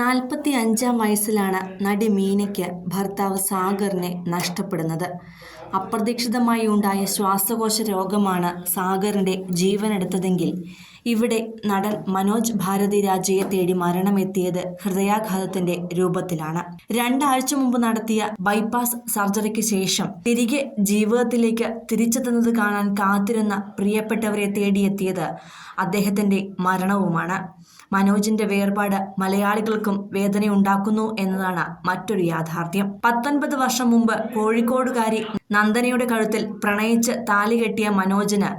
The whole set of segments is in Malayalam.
നാൽപ്പത്തി അഞ്ചാം വയസ്സിലാണ് നടി മീനയ്ക്ക് ഭർത്താവ് സാഗറിനെ നഷ്ടപ്പെടുന്നത്. അപ്രതീക്ഷിതമായി ഉണ്ടായ ശ്വാസകോശ രോഗമാണ് സാഗറിന്റെ ജീവനെടുത്തതെങ്കിൽ ഇവിടെ നടൻ മനോജ് ഭാരതി രാജയെ തേടി മരണമെത്തിയത് ഹൃദയാഘാതത്തിന്റെ രൂപത്തിലാണ്. രണ്ടാഴ്ച മുമ്പ് നടത്തിയ ബൈപ്പാസ് സർജറിക്ക് ശേഷം തിരികെ ജീവിതത്തിലേക്ക് തിരിച്ചെത്തുന്നത് കാണാൻ കാത്തിരുന്ന പ്രിയപ്പെട്ടവരെ തേടിയെത്തിയത് അദ്ദേഹത്തിന്റെ മരണവുമാണ്. മനോജിന്റെ വേർപാട് മലയാളികൾക്കും വേദനയുണ്ടാക്കുന്നു എന്നതാണ് മറ്റൊരു യാഥാർത്ഥ്യം. പത്തൊൻപത് വർഷം മുമ്പ് കോഴിക്കോടുകാരി നന്ദനയുടെ കഴുത്തിൽ പ്രണയിച്ച് താലി കെട്ടിയ മനോജിന്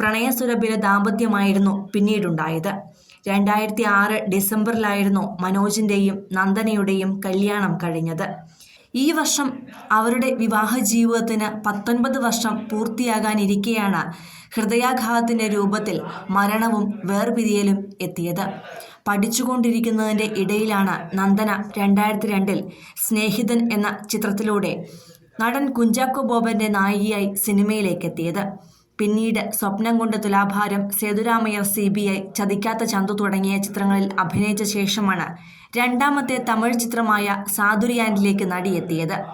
പ്രണയസുരഭില ദാമ്പത്യമായിരുന്നു പിന്നീടുണ്ടായത്. രണ്ടായിരത്തി ആറ് ഡിസംബറിലായിരുന്നു മനോജിന്റെയും നന്ദനയുടെയും കല്യാണം കഴിഞ്ഞത്. ഈ വർഷം അവരുടെ വിവാഹ ജീവിതത്തിന് പത്തൊൻപത് വർഷം പൂർത്തിയാകാനിരിക്കെയാണ് ഹൃദയാഘാതത്തിന്റെ രൂപത്തിൽ മരണവും വേർപിരിയലും എത്തിയത്. പഠിച്ചുകൊണ്ടിരിക്കുന്നതിന്റെ ഇടയിലാണ് നന്ദന രണ്ടായിരത്തി രണ്ടിൽ സ്നേഹിതൻ എന്ന ചിത്രത്തിലൂടെ നടൻ കുഞ്ചാക്കോ ബോബന്റെ നായികയായി സിനിമയിലേക്ക് എത്തിയത് പിന്നീട് Swapnam Kondu Thulabharam Sethurama Iyer C B I Chathikkatha Chanthu തുടങ്ങിയ ചിത്രങ്ങളിൽ അഭിനയിച്ച ശേഷമാണ് രണ്ടാമത്തെ തമിഴ് ചിത്രമായ സാധുരിയാനിലേക്ക് നടിയെത്തിയത്.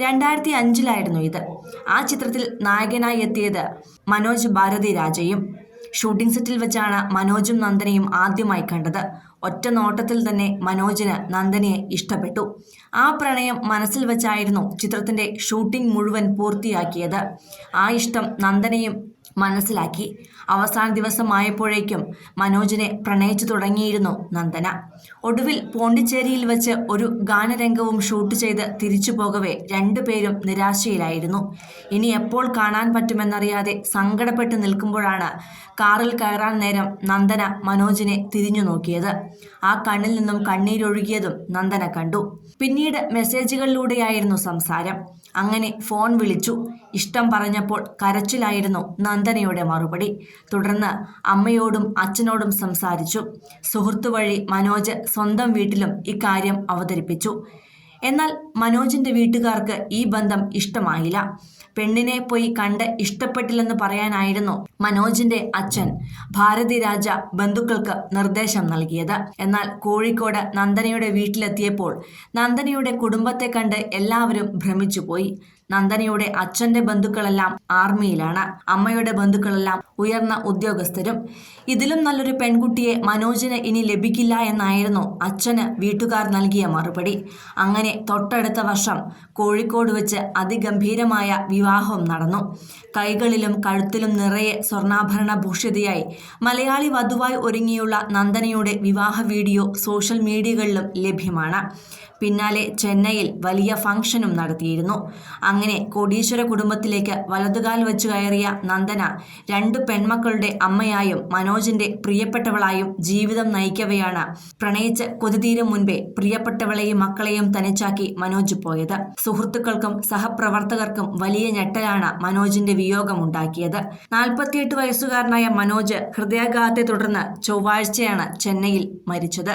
രണ്ടായിരത്തി അഞ്ചിലായിരുന്നു ഇത്. ആ ചിത്രത്തിൽ നായകനായി എത്തിയത് മനോജ് ഭാരതി രാജയും. ഷൂട്ടിംഗ് സെറ്റിൽ വെച്ചാണ് മനോജും നന്ദനയും ആദ്യമായി കണ്ടത്. ഒറ്റ നോട്ടത്തിൽ തന്നെ മനോജിന് നന്ദനയെ ഇഷ്ടപ്പെട്ടു. ആ പ്രണയം മനസ്സിൽ വെച്ചായിരുന്നു ചിത്രത്തിന്റെ ഷൂട്ടിംഗ് മുഴുവൻ പൂർത്തിയാക്കിയത്. ആ ഇഷ്ടം നന്ദനയും മനസ്സിലാക്കി. അവസാന ദിവസമായപ്പോഴേക്കും മനോജിനെ പ്രണയിച്ചു തുടങ്ങിയിരുന്നു നന്ദന. ഒടുവിൽ പോണ്ടിച്ചേരിയിൽ വെച്ച് ഒരു ഗാനരംഗവും ഷൂട്ട് ചെയ്ത് തിരിച്ചു പോകവേ രണ്ടുപേരും നിരാശയിലായിരുന്നു. ഇനി എപ്പോൾ കാണാൻ പറ്റുമെന്നറിയാതെ സങ്കടപ്പെട്ട് നിൽക്കുമ്പോഴാണ് കാറിൽ കയറാൻ നേരം നന്ദന മനോജിനെ തിരിഞ്ഞു നോക്കിയത്. ആ കണ്ണിൽ നിന്നും കണ്ണീരൊഴുകിയതും നന്ദന കണ്ടു. പിന്നീട് മെസ്സേജുകളിലൂടെയായിരുന്നു സംസാരം. അങ്ങനെ ഫോൺ വിളിച്ചു. ഇഷ്ടം പറഞ്ഞപ്പോൾ കരച്ചിലായിരുന്നു നന്ദനയുടെ മറുപടി. തുടർന്ന് അമ്മയോടും അച്ഛനോടും സംസാരിച്ചു. സുഹൃത്തു വഴി മനോജ് സ്വന്തം വീട്ടിലും ഇക്കാര്യം അവതരിപ്പിച്ചു. എന്നാൽ മനോജിന്റെ വീട്ടുകാർക്ക് ഈ ബന്ധം ഇഷ്ടമായില്ല. പെണ്ണിനെ പോയി കണ്ട് ഇഷ്ടപ്പെട്ടില്ലെന്ന് പറയാനായിരുന്നു മനോജിന്റെ അച്ഛൻ ഭാരതി രാജ ബന്ധുക്കൾക്ക് നിർദ്ദേശം നൽകിയത്. എന്നാൽ കോഴിക്കോട് നന്ദനയുടെ വീട്ടിലെത്തിയപ്പോൾ നന്ദനയുടെ കുടുംബത്തെ കണ്ട് എല്ലാവരും ഭ്രമിച്ചുപോയി. നന്ദനയുടെ അച്ഛന്റെ ബന്ധുക്കളെല്ലാം ആർമിയിലാണ്. അമ്മയുടെ ബന്ധുക്കളെല്ലാം ഉയർന്ന ഉദ്യോഗസ്ഥരും. ഇതിലും നല്ലൊരു പെൺകുട്ടിയെ മനോജിന് ഇനി ലഭിക്കില്ല എന്നായിരുന്നു അച്ഛന് വീട്ടുകാർ നൽകിയ മറുപടി. അങ്ങനെ തൊട്ടടുത്ത വർഷം കോഴിക്കോട് വെച്ച് അതിഗംഭീരമായ വിവാഹം നടന്നു. കൈകളിലും കഴുത്തിലും നിറയെ സ്വർണാഭരണ ഭൂഷിതയായി മലയാളി വധുവായി ഒരുങ്ങിയുള്ള നന്ദനയുടെ വിവാഹ വീഡിയോ സോഷ്യൽ മീഡിയകളിലും ലഭ്യമാണ്. പിന്നാലെ ചെന്നൈയിൽ വലിയ ഫംഗ്ഷനും നടത്തിയിരുന്നു. അങ്ങനെ കോടീശ്വര കുടുംബത്തിലേക്ക് വലതുകാൽ വെച്ച് കയറിയ നന്ദന രണ്ട് പെൺമക്കളുടെ അമ്മയായും മനോജിന്റെ പ്രിയപ്പെട്ടവളായും ജീവിതം നയിക്കവെയാണ്. പ്രണയിച്ച് കൊതിതീരും മുൻപേ പ്രിയപ്പെട്ടവളെയും മക്കളെയും തനിച്ചാക്കി മനോജ് പോയത്. സുഹൃത്തുക്കൾക്കും സഹപ്രവർത്തകർക്കും വലിയ ഞെട്ടലാണ് മനോജിന്റെ വിയോഗമുണ്ടാക്കിയത്. നാൽപ്പത്തിയെട്ട് വയസ്സുകാരനായ മനോജ് ഹൃദയാഘാതത്തെ തുടർന്ന് ചൊവ്വാഴ്ചയാണ് ചെന്നൈയിൽ മരിച്ചത്.